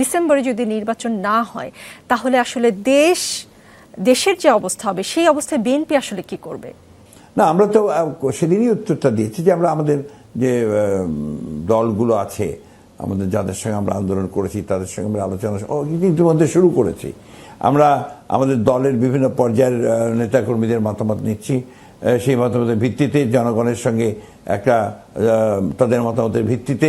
ডিসেম্বরে যদি নির্বাচন না হয়, তাহলে আসলে দেশ, দেশের যে অবস্থা হবে, সেই অবস্থায় বিএনপি আসলে কি করবে? না, আমরা তো সেদিনই উত্তরটা দিয়েছি যে আমরা আমাদের যে দলগুলো আছে, আমাদের যাদের সঙ্গে আমরা আন্দোলন করেছি, তাদের সঙ্গে আমরা আলোচনা ইতিমধ্যে শুরু করেছি। আমরা আমাদের দলের বিভিন্ন পর্যায়ের নেতাকর্মীদের মতামত নিচ্ছি সেই মতামতের ভিত্তিতে জনগণের সঙ্গে একটা তাদের মতামতের ভিত্তিতে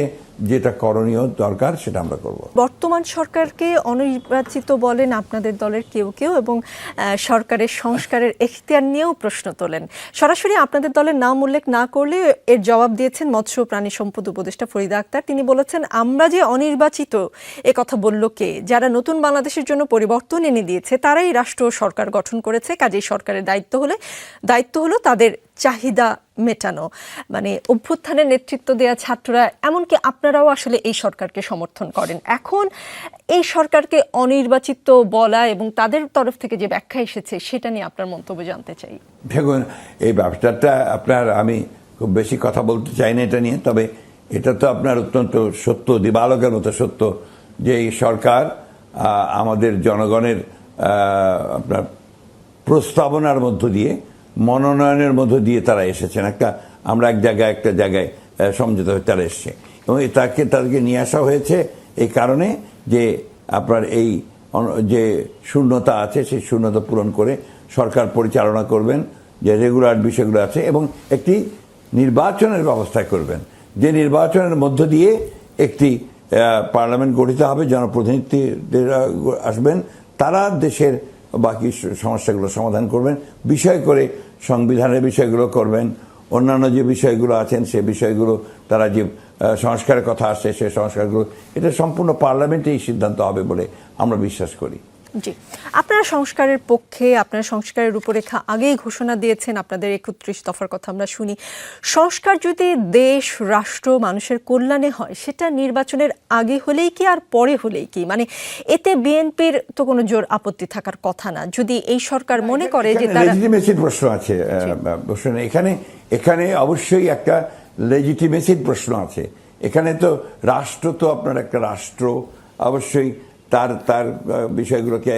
যেটা করণীয় দরকার, সেটা আমরা করব। বর্তমান সরকারকে অনির্বাচিত বলেন আপনাদের দলের কেউ কেউ এবং সরকারের সংস্কারের এখতিয়ার নিয়েও প্রশ্ন তোলেন। সরাসরি আপনাদের দলের নাম উল্লেখ না করলে এর জবাব দিয়েছেন মৎস্য প্রাণী সম্পদ উপদেষ্টা ফরিদা আক্তার। তিনি বলেছেন, আমরা যে অনির্বাচিত, এ কথা বলল কে? যারা নতুন বাংলাদেশের জন্য পরিবর্তন এনে দিয়েছে, তারাই রাষ্ট্র সরকার গঠন করেছে। কাজেই সরকারের দায়িত্ব হলে, দায়িত্ব হলো তাদের চাহিদা মেটানো। মানে অভ্যুত্থানের নেতৃত্ব দেওয়া ছাত্ররা, এমনকি আপনারাও আসলে এই সরকারকে সমর্থন করেন। এখন এই সরকারকে অনির্বাচিত বলা এবং তাদের তরফ থেকে যে ব্যাখ্যা এসেছে, সেটা নিয়ে আপনার মন্তব্য জানতে চাই। দেখুন, এই ব্যবসাটা আপনার, আমি খুব বেশি কথা বলতে চাই না এটা নিয়ে, তবে এটা তো আপনার অত্যন্ত সত্য, দিবালকের মতো সত্য যে এই সরকার আমাদের জনগণের আপনার প্রস্তাবনার মধ্য দিয়ে মনোনয়নের মধ্য দিয়ে তারা এসেছেন। একটা, আমরা এক জায়গায় একটা জায়গায় সমঝোতা হয়ে তারা এসছে। এবং তাকে, তাদেরকে নিয়ে আসা হয়েছে এই কারণে যে আপনার এই যে শূন্যতা আছে, সেই শূন্যতা পূরণ করে সরকার পরিচালনা করবেন, যে রেগুলার বিষয়গুলো আছে, এবং একটি নির্বাচনের ব্যবস্থা করবেন। যে নির্বাচনের মধ্য দিয়ে একটি পার্লামেন্ট গঠিত হবে জনপ্রতিনিধিরা আসবেন, তারা দেশের বাকি সমস্যাগুলো সমাধান করবেন। বিষয় করে সংবিধানের বিষয়গুলো করবেন। অন্যান্য যে বিষয়গুলো আছেন, সে বিষয়গুলো তারা যে সংস্কারের কথা আসছে, সে সংস্কারগুলো, এটা সম্পূর্ণ পার্লামেন্টেই সিদ্ধান্ত হবে বলে আমরা বিশ্বাস করি। জি। আপনারা সংস্কারের পক্ষে আপনারা সংস্কারের রূপরেখা আগেই ঘোষণা দিয়েছেন আপনাদের একত্রিশ দফার কথা আমরা শুনি। সংস্কার যদি দেশ রাষ্ট্র মানুষের কল্যাণে হয় সেটা নির্বাচনের আগে হলেই কি আর পরে হলেই কি? মানে এতে বিএনপির তো কোনো জোর আপত্তি থাকার কথা না। যদি এই সরকার মনে করে যে তারা প্রশ্ন আছে প্রশ্ন এখানে এখানে অবশ্যই একটা লেজিটিমেসির প্রশ্ন আছে। এখানে তো রাষ্ট্র তো আপনার একটা রাষ্ট্র। অবশ্যই তার তার বিষয়গুলোকে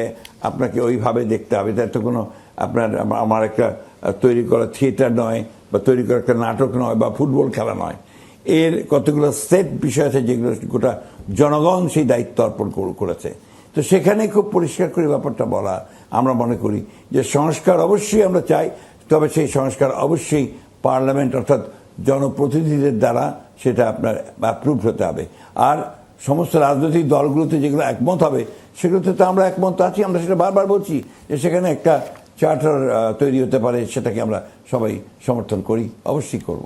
আপনাকে ওইভাবে দেখতে হবে। তার তো কোনো আপনার আমার একটা তৈরি করা থিয়েটার নয় বা তৈরি করা একটা নাটক নয় বা ফুটবল খেলা নয়। এর কতগুলো সেট বিষয় আছে যেগুলো গোটা জনগণ সেই দায়িত্ব অর্পণ করেছে। তো সেখানে খুব পরিষ্কার করে ব্যাপারটা বলা আমরা মনে করি যে সংস্কার অবশ্যই আমরা চাই, তবে সেই সংস্কার অবশ্যই পার্লামেন্ট অর্থাৎ জনপ্রতিনিধিদের দ্বারা সেটা আপনার অ্যাপ্রুভ হতে হবে। আর সমস্ত রাজনৈতিক দলগুলোতে যেগুলো একমত হবে, সেগুলোতে তো আমরা একমত আছি, আমরা সেটা বারবার বলছি যে সেখানে একটা চার্টার তৈরি হতে পারে, সেটাকে আমরা সবাই সমর্থন করি, অবশ্যই করব।